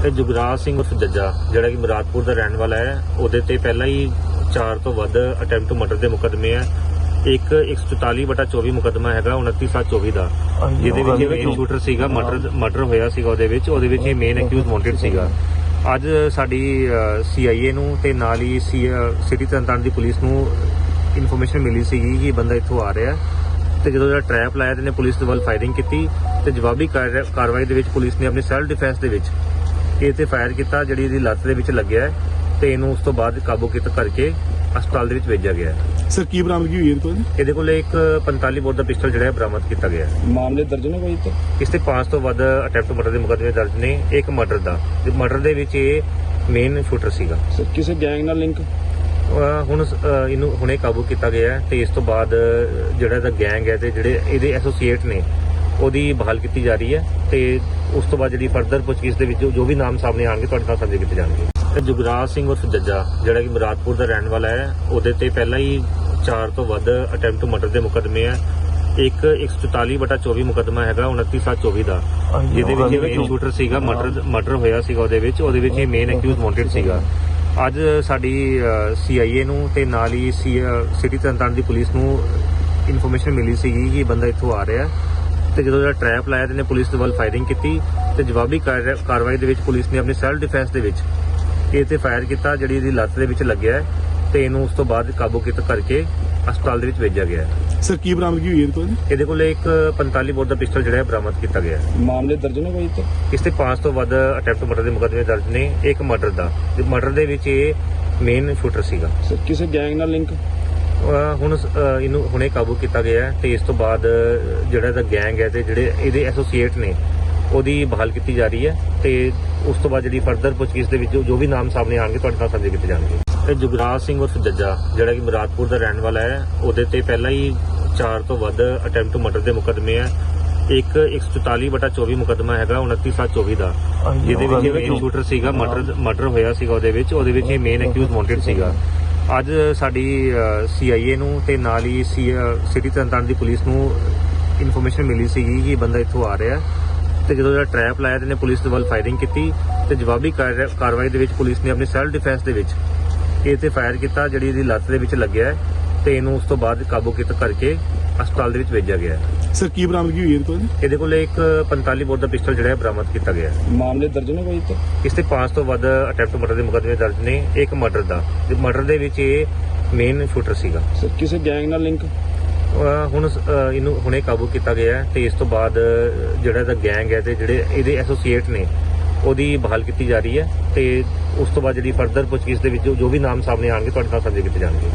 ਇਹ ਜੁਗਰਾਜ ਸਿੰਘ ਉਰਫ ਜੱਜਾ ਜਿਹੜਾ ਕਿ ਮੁਰਾਦਪੁਰ ਦਾ ਰਹਿਣ ਵਾਲਾ ਹੈ ਉਹਦੇ ਤੇ ਪਹਿਲਾਂ ਹੀ 4 ਤੋਂ ਵੱਧ ਅਟੈਂਪਟ ਮਰਡਰ ਦੇ ਮੁਕੱਦਮੇ ਆ ਇੱਕ 144 ਬਟਾ 24 ਮੁਕੱਦਮਾ ਹੈਗਾ 29724 ਦਾ। ਜਿਹਦੇ ਵਿੱਚ ਮੇਨ ਸ਼ੂਟਰ ਸੀਗਾ ਮਰਡਰ ਮਰਡਰ ਹੋਇਆ ਸੀਗਾ ਉਹਦੇ ਵਿੱਚ ਉਹਦੇ ਵਿੱਚ ਇਹ ਮੇਨ ਅਕਿਊਜ਼ ਵਾਂਟਡ ਸੀਗਾ। ਅੱਜ ਸਾਡੀ ਸੀਆਈਏ ਨੂੰ ਤੇ ਨਾਲ ਹੀ ਸਿਟੀ ਤਰਨਤਾਰਨ ਦੀ ਪੁਲਿਸ ਨੂੰ ਇਨਫੋਰਮੇਸ਼ਨ ਮਿਲੀ ਸੀਗੀ ਕਿ ਬੰਦਾ ਇੱਥੋਂ ਆ ਰਿਹਾ ਤੇ ਜਦੋਂ ਜਿਹੜਾ ਟ੍ਰੈਪ ਲਾਇਆ ਤੇ ਨੇ ਪੁਲਿਸ ਦੇ ਵੱਲ ਫਾਇਰਿੰਗ ਕੀਤੀ ਤੇ ਜਵਾਬੀ ਕਾਰ- ਕਾਰਵਾਈ ਦੇ ਵਿੱਚ ਪੁਲਿਸ ਨੇ ਆਪਣੀ ਸੈਲਫ ਡਿਫੈਂਸ ਦੇ ਵਿੱਚ ਇਹ ਤੇ ਫਾਇਰ ਕੀਤਾ ਜਿਹੜੀ ਇਹਦੀ ਲੱਤ ਦੇ ਵਿੱਚ ਲੱਗਿਆ ਹੈ ਤੇ ਇਹਨੂੰ ਉਸ ਤੋਂ ਬਾਅਦ ਕਾਬੂ ਕੀਤਾ ਕਰਕੇ ਹਸਪਤਾਲ ਦੇ ਵਿੱਚ ਭੇਜਿਆ ਗਿਆ ਹੈ। ਸਰ ਕੀ ਬਰਾਮਦਗੀ ਹੋਈ ਇਹਦੇ ਤੋਂ ਜੀ? ਇਹਦੇ ਕੋਲ ਇੱਕ 45 ਬੋਰ ਦਾ ਪਿਸਟਲ ਜਿਹੜਾ ਹੈ ਬਰਾਮਦ ਕੀਤਾ ਗਿਆ ਹੈ। ਮਾਮਲੇ ਦਰਜ ਨੇ ਕੋਈ ਤੇ ਇਸ ਤੇ 5 ਤੋਂ ਵੱਧ ਅਟੈਂਪਟ ਮਰਡਰ ਦੇ ਮੁਕੱਦਮੇ ਦਰਜ ਨੇ ਇੱਕ ਮਰਡਰ ਦਾ। ਤੇ ਮਰਡਰ ਦੇ ਵਿੱਚ ਇਹ ਮੇਨ ਸ਼ੂਟਰ ਸੀਗਾ। ਸਰ ਕਿਸੇ ਗੈਂਗ ਨਾਲ ਲਿੰਕ ਹੁਣ ਇਹਨੂੰ ਹੁਣੇ ਕਾਬੂ ਕੀਤਾ ਗਿਆ ਹੈ ਤੇ ਇਸ ਤੋਂ ਬਾਅਦ ਜਿਹੜਾ ਇਹਦਾ ਗੈਂਗ ਹੈ ਤੇ ਜਿਹੜੇ ਇਹਦੇ ਐਸੋਸੀਏਟ ਨੇ ਉਹਦੀ ਬਹਾਲ ਕੀਤੀ ਜਾ ਰਹੀ ਹੈ ਤੇ ਉਸ ਤੋਂ ਬਾਅਦ ਜਿਹੜੀ ਫਰਦਰ ਪੁੱਛਗਿੱਛ ਦੇ ਵਿੱਚ ਜੋ- ਵੀ ਨਾਮ ਸਾਹਮਣੇ ਆਣਗੇ ਤੁਹਾਡੇ ਨਾਲ ਸਾਂਝੇ ਕੀਤੇ ਜਾਣਗੇ। ਤੇ ਜੁਗਰਾਜ ਸਿੰਘ ਉਰਫ ਜੱਜਾ ਜਿਹੜਾ ਕਿ ਮੁਰਾਦਪੁਰ ਦਾ ਰਹਿਣ ਵਾਲਾ ਹੈ ਉਹਦੇ ਤੇ ਪਹਿਲਾਂ ਹੀ 4 ਤੋਂ ਵੱਧ ਅਟੈਂਪਟ ਟੂ ਮਰਡਰ ਦੇ ਮੁਕੱਦਮੇ ਆ। ਇੱਕ 144 ਬਟਾ 24 ਮੁਕੱਦਮਾ ਹੈਗਾ 29724 ਦਾ। ਜਿਹਦੇ ਵਿੱਚ ਮੇਨ ਸ਼ੂਟਰ ਸੀਗਾ ਮਰਡਰ ਮਰਡਰ ਹੋਇਆ ਸੀਗਾ ਉਹਦੇ ਵਿੱਚ। ਉਹਦੇ ਵਿੱਚ ਇਹ ਮੇਨ ਅਕਿਊਜ਼ ਵਾਂਟਡ ਸੀਗਾ। ਅੱਜ ਸਾਡੀ ਸੀਆਈਏ ਨੂੰ ਤੇ ਨਾਲ ਹੀ ਸਿਟੀ ਤਰਨਤਾਰਨ ਦੀ ਪੁਲਿਸ ਨੂੰ ਇਨਫੋਰਮੇਸ਼ਨ ਮਿਲੀ ਸੀਗੀ ਕਿ ਇਹ ਬੰਦਾ ਇੱਥੋਂ ਆ ਰਿਹਾ ਤੇ ਜਦੋਂ ਜਿਹੜਾ ਟ੍ਰੈਪ ਲਾਇਆ ਤੇ ਨੇ ਪੁਲਿਸ ਦੇ ਵੱਲ ਫਾਇਰਿੰਗ ਕੀਤੀ ਤੇ ਜਵਾਬੀ ਕਾਰ- ਕਾਰਵਾਈ ਦੇ ਵਿੱਚ ਪੁਲਿਸ ਨੇ ਆਪਣੀ ਸੈਲਫ ਡਿਫੈਂਸ ਦੇ ਵਿੱਚ ਇਹ ਤੇ ਫਾਇਰ ਕੀਤਾ ਜਿਹੜੀ ਇਹਦੀ ਲੱਤ ਦੇ ਵਿੱਚ ਲੱਗਿਆ ਹੈ ਤੇ ਇਹਨੂੰ ਉਸ ਤੋਂ ਬਾਅਦ ਕਾਬੂ ਕੀਤਾ ਕਰਕੇ ਹਸਪਤਾਲ ਦੇ ਵਿੱਚ ਭੇਜਿਆ ਗਿਆ। ਸਰ ਕੀ ਬਰਾਮਦਗੀ ਹੋਈ ਇਹਦੇ ਤੋਂ ਜੀ? ਇਹਦੇ ਕੋਲ ਇੱਕ 45 ਬੋਰ ਦਾ ਪਿਸਟਲ ਜਿਹੜਾ ਹੈ ਬਰਾਮਦ ਕੀਤਾ ਗਿਆ। ਮਾਮਲੇ ਦਰਜ ਨੇ ਕੋਈ ਤੇ ਇਸ ਤੇ 5 ਤੋਂ ਵੱਧ ਅਟੈਂਪਟ ਮਰਡਰ ਦੇ ਮੁਕੱਦਮੇ ਦਰਜ ਨੇ ਇੱਕ ਮਰਡਰ ਦਾ। ਤੇ ਮਰਡਰ ਦੇ ਵਿੱਚ ਇਹ ਮੇਨ ਸ਼ੂਟਰ ਸੀਗਾ। ਸਰ ਕਿਸੇ ਗੈਂਗ ਨਾਲ ਲਿੰਕ ਹੁਣ ਇਹਨੂੰ ਹੁਣੇ ਕਾਬੂ ਕੀਤਾ ਗਿਆ ਹੈ ਤੇ ਇਸ ਤੋਂ ਬਾਅਦ ਜਿਹੜਾ ਇਹਦਾ ਗੈਂਗ ਹੈ ਤੇ ਜਿਹੜੇ ਇਹਦੇ ਐਸੋਸੀਏਟ ਨੇ ਉਹਦੀ ਬਹਾਲ ਕੀਤੀ ਜਾ ਰਹੀ ਹੈ ਤੇ ਉਸ ਤੋਂ ਬਾਅਦ ਜਿਹੜੀ ਫਰਦਰ ਪੁੱਛਗਿੱਛ ਦੇ ਵਿੱਚ ਜੋ- ਵੀ ਨਾਮ ਸਾਹਮਣੇ ਆਣਗੇ ਤੁਹਾਡੇ ਨਾਲ ਸਾਂਝੇ ਕੀਤੇ ਜਾਣਗੇ। ਤੇ ਜੁਗਰਾਜ ਸਿੰਘ ਉਰਫ ਜੱਜਾ ਜਿਹੜਾ ਕਿ ਮੁਰਾਦਪੁਰ ਦਾ ਰਹਿਣ ਵਾਲਾ ਹੈ ਉਹਦੇ ਤੇ ਪਹਿਲਾਂ ਹੀ 4 ਤੋਂ ਵੱਧ ਅਟੈਂਪਟ ਮਰਡਰ ਦੇ ਮੁਕੱਦਮੇ ਆ ਇੱਕ 144 ਬਟਾ 24 ਮੁਕੱਦਮਾ ਹੈਗਾ 29724 ਦਾ। ਜਿਹਦੇ ਵਿੱਚ ਇਹ ਸ਼ੂਟਰ ਸੀਗਾ ਮਰਡਰ ਮਰਡਰ ਹੋਇਆ ਸੀਗਾ ਉਹਦੇ ਵਿੱਚ ਉਹਦੇ ਵਿੱਚ ਇਹ ਮੇਨ ਅਕਿਊਜ਼ ਵਾਂਟਡ ਸੀਗਾ। ਅੱਜ ਸਾਡੀ ਸੀਆਈਏ ਨੂੰ ਤੇ ਨਾਲ ਹੀ ਸਿਟੀ ਤਰਨਤਾਰਨ ਦੀ ਪੁਲਿਸ ਨੂੰ ਇਨਫੋਰਮੇਸ਼ਨ ਮਿਲੀ ਸੀਗੀ ਕਿ ਬੰਦਾ ਇੱਥੋਂ ਆ ਰਿਹਾ ਤੇ ਜਦੋਂ ਜਿਹੜਾ ਟ੍ਰੈਪ ਲਾਇਆ ਤੇ ਨੇ ਪੁਲਿਸ ਦੇ ਵੱਲ ਫਾਇਰਿੰਗ ਕੀਤੀ ਤੇ ਜਵਾਬੀ ਕਾਰ- ਕਾਰਵਾਈ ਦੇ ਵਿੱਚ ਪੁਲਿਸ ਨੇ ਆਪਣੀ ਸੈਲਫ ਡਿਫੈਂਸ ਦੇ ਵਿੱਚ ਇਹ ਤੇ ਫਾਇਰ ਕੀਤਾ ਜਿਹੜੀ ਇਹਦੀ ਲੱਤ ਦੇ ਵਿੱਚ ਲੱਗਿਆ ਹੈ ਤੇ ਇਹਨੂੰ ਉਸ ਤੋਂ ਬਾਅਦ ਕਾਬੂ ਕੀਤਾ ਕਰਕੇ ਹਸਪਤਾਲ ਦੇ ਵਿੱਚ ਭੇਜਿਆ ਗਿਆ ਹੈ। ਸਰ ਕੀ ਬਰਾਮਦਗੀ ਹੋਈ ਇਹਦੇ ਤੋਂ ਜੀ ਇਹਦੇ ਕੋਲ ਇੱਕ 45 ਬੋਰ ਦਾ ਪਿਸਟਲ ਜਿਹੜਾ ਹੈ ਬਰਾਮਦ ਕੀਤਾ ਗਿਆ ਹੈ। ਮਾਮਲੇ ਦਰਜ ਨੇ ਕੋਈ ਤੇ ਇਸ ਤੇ 5 ਤੋਂ ਵੱਧ ਅਟੈਂਪਟ ਮਰਡਰ ਦੇ ਮੁਕੱਦਮੇ ਦਰਜ ਨੇ ਇੱਕ ਮਰਡਰ ਦਾ। ਤੇ ਮਰਡਰ ਦੇ ਵਿੱਚ ਇਹ ਮੇਨ ਸ਼ੂਟਰ ਸੀਗਾ। ਸਰ ਕਿਸੇ ਗੈਂਗ ਨਾਲ ਲਿੰਕ ਹੁਣ ਇਹਨੂੰ ਹੁਣੇ ਕਾਬੂ ਕੀਤਾ ਗਿਆ ਹੈ ਤੇ ਇਸ ਤੋਂ ਬਾਅਦ ਜਿਹੜਾ ਇਹਦਾ ਗੈਂਗ ਹੈ ਤੇ ਜਿਹੜੇ ਇਹਦੇ ਐਸੋਸੀਏਟ ਨੇ ਉਹਦੀ ਬਹਾਲ ਕੀਤੀ ਜਾ ਰਹੀ ਹੈ ਤੇ ਉਸ ਤੋਂ ਬਾਅਦ ਜਿਹੜੀ ਫਰਦਰ ਪੁੱਛਗਿੱਛ ਦੇ ਵਿੱਚ ਜੋ- ਜੋ ਵੀ ਨਾਮ ਸਾਹਮਣੇ ਆਣਗੇ ਤੁਹਾਡੇ ਨਾਲ ਸਾਂਝੇ ਕੀਤੇ ਜਾਣਗੇ।